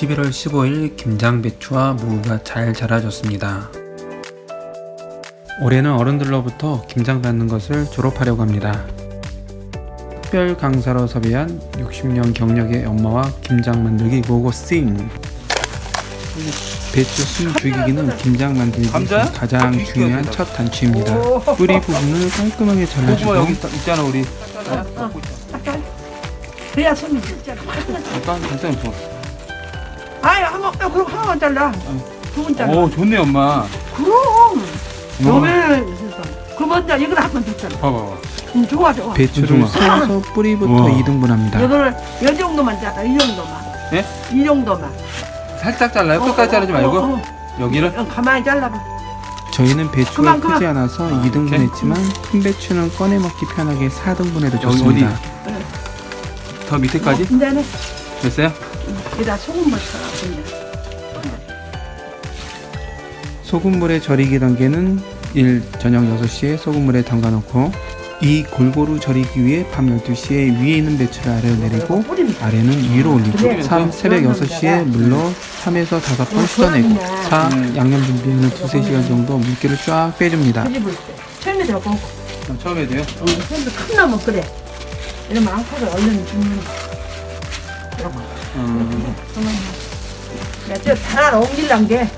11월 15일 김장 배추와 무가 잘 자라줬습니다. 올해는 어른들로부터 김장 받는 것을 졸업하려고 합니다. 특별 강사로 섭외한 60년 경력의 엄마와 김장 만들기 고고싱 배추 숨 죽이기는 김장 만들기에서 감자야? 가장 어, 중요한 첫 단추입니다. 뿌리 부분을 깔끔하게 고구마 잘라주고 여기 있- 있잖아 우리 그래야 손이 진짜로. 약간 괜찮아 좋아 아유, 한 번, 그럼 한번 잘라. 두번 잘라. 오 좋네 엄마 그럼. 뭐? 너는 그 먼저 이걸 한번 줬잖아. 봐봐 음, 좋아, 좋아. 배추를. 썰어서 뿌리부터 우와. 2등분합니다. 이거를 이 정도만 잘라, 이 정도만. 예? 이 정도만. 살짝 잘라요? 끝까지 자르지 말고 어, 어, 여기를 어, 가만히 잘라봐. 저희는 배추가 그만, 그만. 크지 않아서 2등분 했지만 큰 배추는 꺼내 먹기 편하게 4등분해도 여기 좋습니다. 더 밑에까지? 이제는 됐어요? 여기다 소금을 쳐. 이제. 소금물에 절이기 단계는 1. 저녁 6시에 소금물에 담가 놓고 2. 골고루 절이기 위해 밤 12시에 위에 있는 배추를 아래로 내리고 아래는 위로 올리고 그래. 3. 새벽 6시에 물로 3에서 5번 씻어내고 4. 양념 준비에는 2, 3시간 정도 물기를 쫙 빼줍니다. 처음에 들어고. 그럼 처음에 돼요? 어, 처음에 큰 놈은 그래. 이러면 앙코를 얼른 죽는 거. 이러고. 음. 야, 저다 옮길란 게.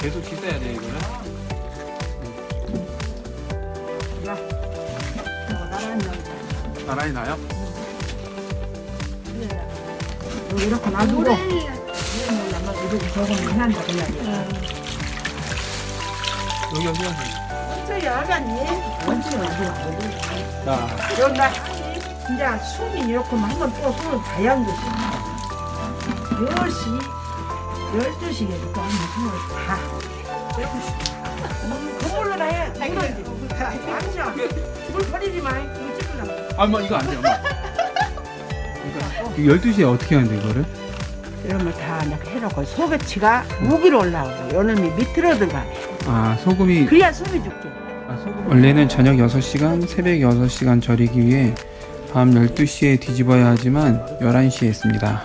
계속 씻어야 돼 이거는 야, 놈. 나란히 나요? 여기 이렇게 놔두고. 여기 여기 여기 원체 야간이 원체 어디 자 여기 나 이제 숨이 이렇게 한번 또 손을 다양 것이 10시 12시에 이렇게 한번 손을 다 그걸로 다 해. 물은 잠시만 물 버리지 마. 이거 찍으려고. 아, 엄마 이거 안 돼 엄마 12시에 어떻게 하는데 이거를? 이러면 다 이렇게 해놓고 소배치가 무기로 올라오고 요놈이 밑으로 들어가. 아 소금이 그래야 숨이 죽지. 아 원래는 저녁 6시간, 새벽 6시간 절이기 위해 밤 12시에 뒤집어야 하지만 11시에 했습니다.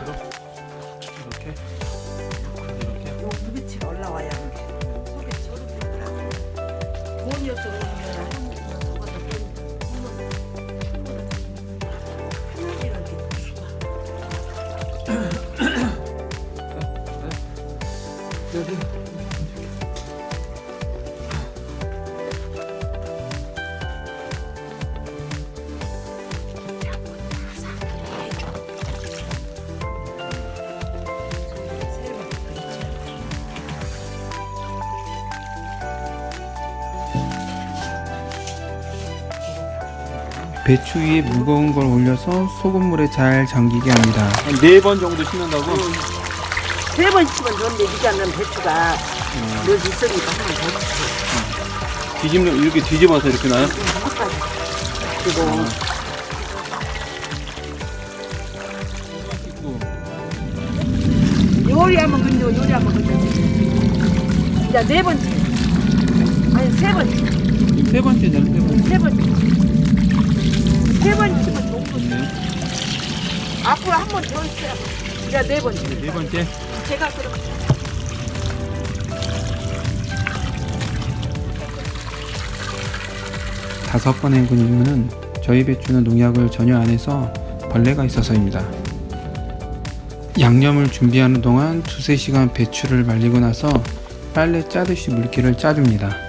배추 위에 무거운 걸 올려서 소금물에 잘 잠기게 합니다. 한 네 번 정도 씻는다고? 세번 씹은 좋은데 이게 안 나면 배추가. 늘 있으니까 한번 더 뒤집는 이렇게 뒤집어서 이렇게 나요? 그리고 요리하면 근데 요리하면 근데 이제 네 번째. 아니 세 번째. 세 번째잖아 세 번째. 세 번째 세 번째면 좋거든요 앞으로 한 번 더 있어야 이제 네 번째 네 번째. 제가 그럼. 다섯 번 헹군 이유는 저희 배추는 농약을 전혀 안 해서 벌레가 있어서입니다. 양념을 준비하는 동안 두세 시간 배추를 말리고 나서 빨래 짜듯이 물기를 짜줍니다.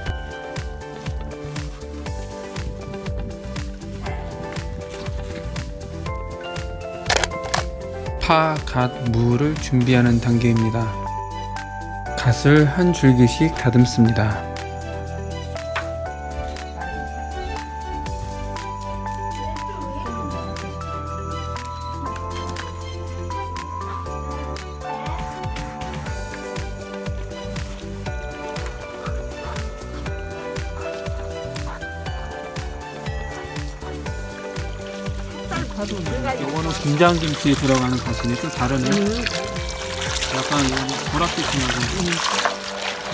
파, 갓, 무를 준비하는 단계입니다. 갓을 한 줄기씩 다듬습니다. 김장김치에 들어가는 갓이네 좀 다르네 약간 보라빛이 나고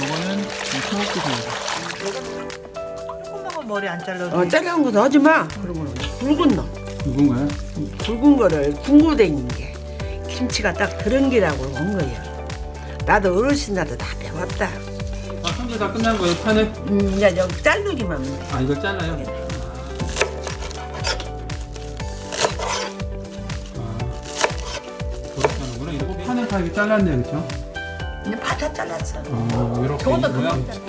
이거는 초록빛이나고 조그만 머리 안 잘라 어 작은 것도 하지 마 그러면 붉은 놈 누군가요? 굵은 거를 궁고돼 있는 게 김치가 딱 그런 게라고 온 거예요. 나도 어르신 나도 다 배웠다. 아, 손질 다 끝난 거예요, 파는? 음, 이제 여기 자르기만 하면 돼. 아, 이걸 잘라요? 이렇게 잘랐네요, 그쵸? 이제 바다 잘랐어. 어, 이렇게. 저것도 이 모양. 금방 잘라.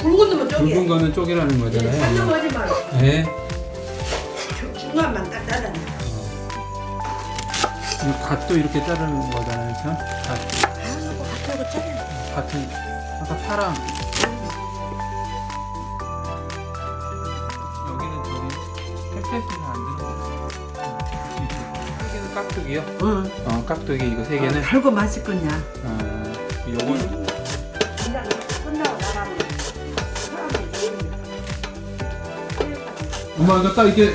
굵은 놈은 저기. 거는 쪼개라는 거잖아요. 하지 말고 네. 중- 중간만 딱 잘라. 이 갓도 이렇게 자르는 거잖아요, 그쵸? 갓. 하고 하고 잘라. 같은 아까 파랑 여기는 저기 여기는 깍두기요? 응. 어 깍두기 이거 세 개는 맛있겠냐? 아 요거는 그냥 끝나고 나가면 사람이 엄마 이거 딱 이렇게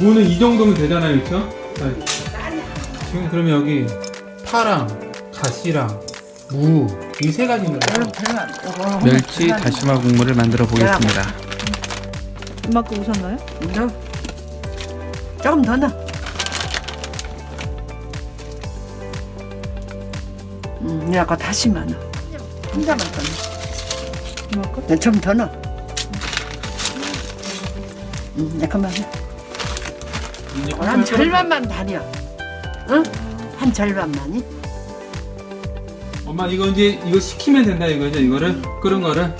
무는 이 정도면 되잖아요 많이 지금 그러면 여기 파랑 갓이랑 무 이 세 가지인 거예요 멸치 다시마 국물을 만들어 보겠습니다. 이만큼 우셨나요? 넣어. 조금 더 넣어. 음, 약간 다시마 넣어. 혼자만 더 넣어. 네, 좀더 넣어. 음, 약간만 넣어. 한 절반만 다려. 응? 한 절반만이? 엄마 이거 이제 이거 식히면 된다 이거죠 이거를 끓은 거를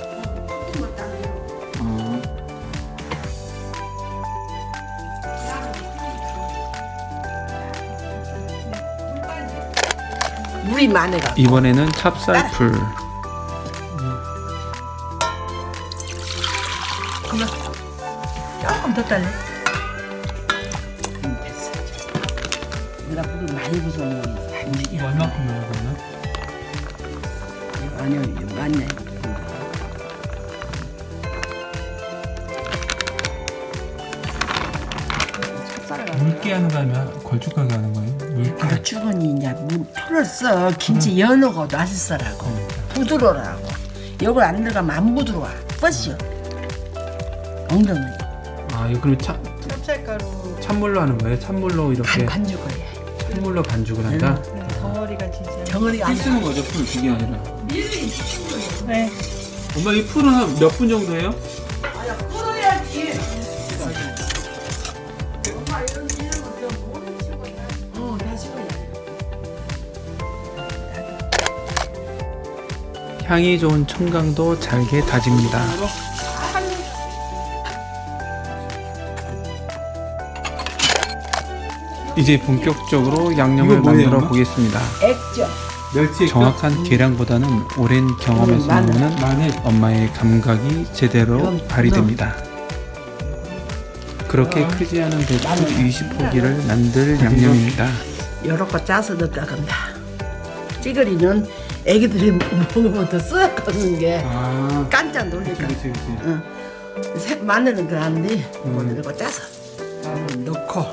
물이 많아가. 이번에는 찹쌀풀, 그만. 조금 더 달래. 음, 됐어. 내가 물을 많이 부숴 안 이거 튀겨. 얼마큼 넣어야 되나? 아니요, 이거 맞네. 물기 하는 거 아니면 걸쭉하게 하는 거예요? 물기 걸쭉은 이제 물 풀었어. 김치 연어가 맛있어라고. 부드러라고. 이걸 안 들어가면 안 부드러워. 뻗어. 엉덩이. 아 이거 그럼 차, 찹쌀가루 찬물로 하는 거예요? 찬물로 이렇게 반, 반죽을 해. 찬물로 반죽을 한다? 네, 덩어리가 진짜 덩어리가 풀 아니라. 쓰는 거죠 풀 그게 아니라 네 엄마 이 풀은 한몇분 정도 해요? 향이 좋은 청강도 잘게 다집니다. 이제 본격적으로 양념을 만들어? 보겠습니다. 액젓. 멸치 정확한 계량보다는 오랜 경험에서. 나오는 마늘 엄마의 감각이 제대로 발휘됩니다. 그렇게 크지 않은 배추 20포기를 만들 양념입니다. 여러 거 짜서 넣다 간다. 찌그리는 애기들이 먹으면 더 쓱하는 게 아 깜짝 놀랄까. 그치 그치 응. 새- 마늘은 그런데 음. 이거 짜서 넣고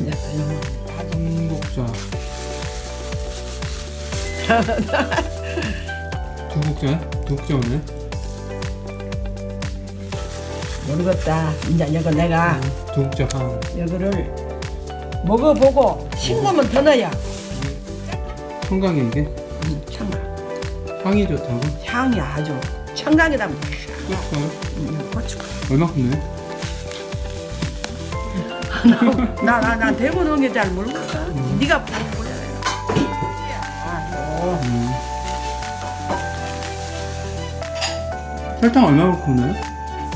이제 이거 중국자 두국자야? 두국자네 모르겠다. 이제 이거 내가 두국자 한 이거를 먹어보고 싱거면 더 넣어야 청강이 이게 음, 청강 향이 좋다고? 향이 아주 그렇죠 음, 고추. 얼마큼 넣어요? 나나 나 대구 넣은 게 잘 모르겠어. 네가. 아, 음. 설탕 얼마만큼 넣어요?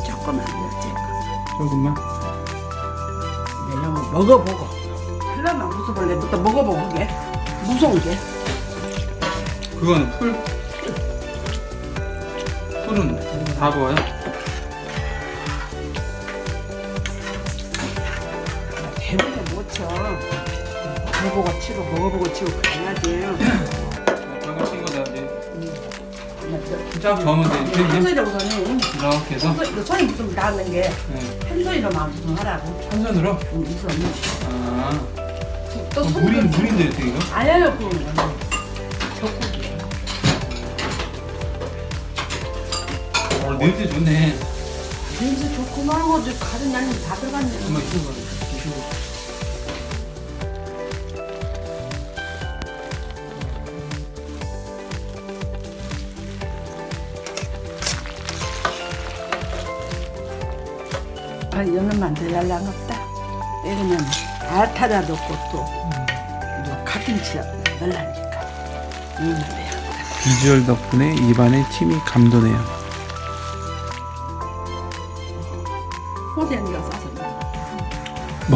조금만 넣지. 조금만 내가 먹어보고. 하나만 무서볼래부터 먹어보고 게 무서운 게. 그거는 풀? 풀은 다 부어요? 대부분 못 쳐. 먹어보고 치고 먹어보고 치고 그래야지. 방금 친 거다 이제 쫙 저으면 돼 이렇게 한소리로 우선은 이렇게 해서 한소리, 소리 무슨 나는 게 네. 한소리로만 무슨 하라고. 한 손으로? 음, 우선은 아 또 어, 손으로 물인, 물인데 어떻게 이거? 그거는. 젓국 어, 냄새 좋네 냄새 좋고 말고 가른 양념 다 들어갔네. 엄마 이거 봐. 이거. 아, 연어만 더 날랑없다. 이거는 알타라 넣고 또, 또 갓김치 넣으려니까. 음. 비주얼 덕분에 입안에 침이 감도네요.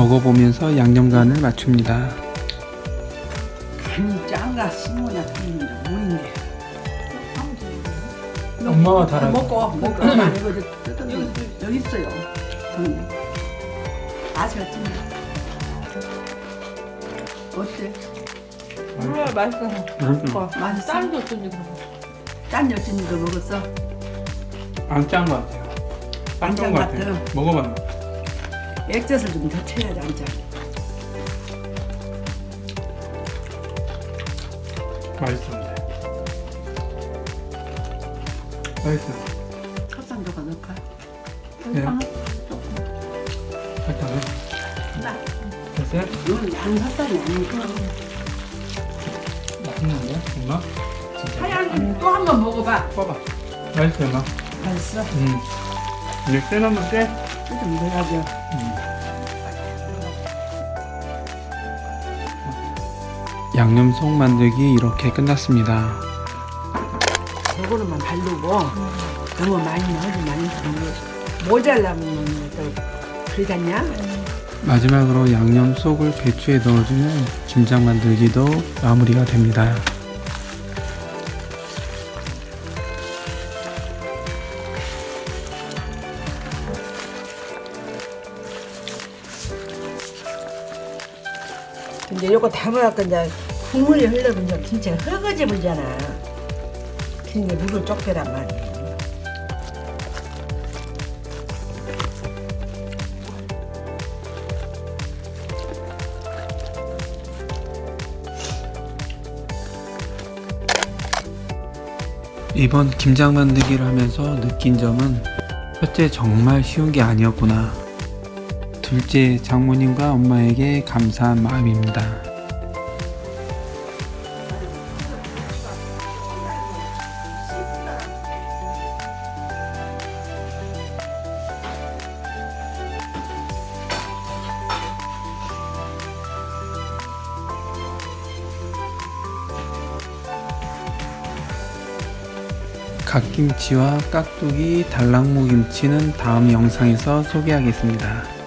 먹어보면서 양념간을 맞춥니다. 간이 짱가 시모냐 틀린데 뭐인데. 엄마와 다른. 먹고 먹고 아니 이거 뜯어 여기 있어요. 음. 맛이 어찌냐? 어때? 몰라 맛있어. 음. 맛있어? 쌀도 어쩐지 그런 짠 여친이도 먹었어? 안 짠 것 같아요. 안짠 짠것 같아요. 같아요. 먹어봤나? 액젓을 좀 더 쳐야지 안 짜. 맛있습니다. 맛있어요. 찹쌀도가 넣을까? 네. 거. 설탕을. 나. 됐어요? 이건 양 찹쌀이 아니고 맛있는데? 엄마? 하얀 또한 번 먹어봐. 봐봐. 맛있어요, 엄마. 맛있어? 음. 이제 쎄 한번 쎄? 좀 넣어야죠. 양념 속 만들기 이렇게 끝났습니다. 요거는만 바르고 너무 많이 넣어도 많이 넣으면 모자라면 또 그러잖냐? 마지막으로 양념 속을 배추에 넣어주면 김장 만들기도 마무리가 됩니다. 근데 요거 담아갖고 이제 국물이 흘러보면 진짜 흙어지불잖아. 근데 물을 쪽 빼란 말이야. 이번 김장 만들기를 하면서 느낀 점은 첫째 정말 쉬운 게 아니었구나. 둘째 장모님과 엄마에게 감사한 마음입니다. 갓김치와 깍두기, 달랑무 김치는 다음 영상에서 소개하겠습니다.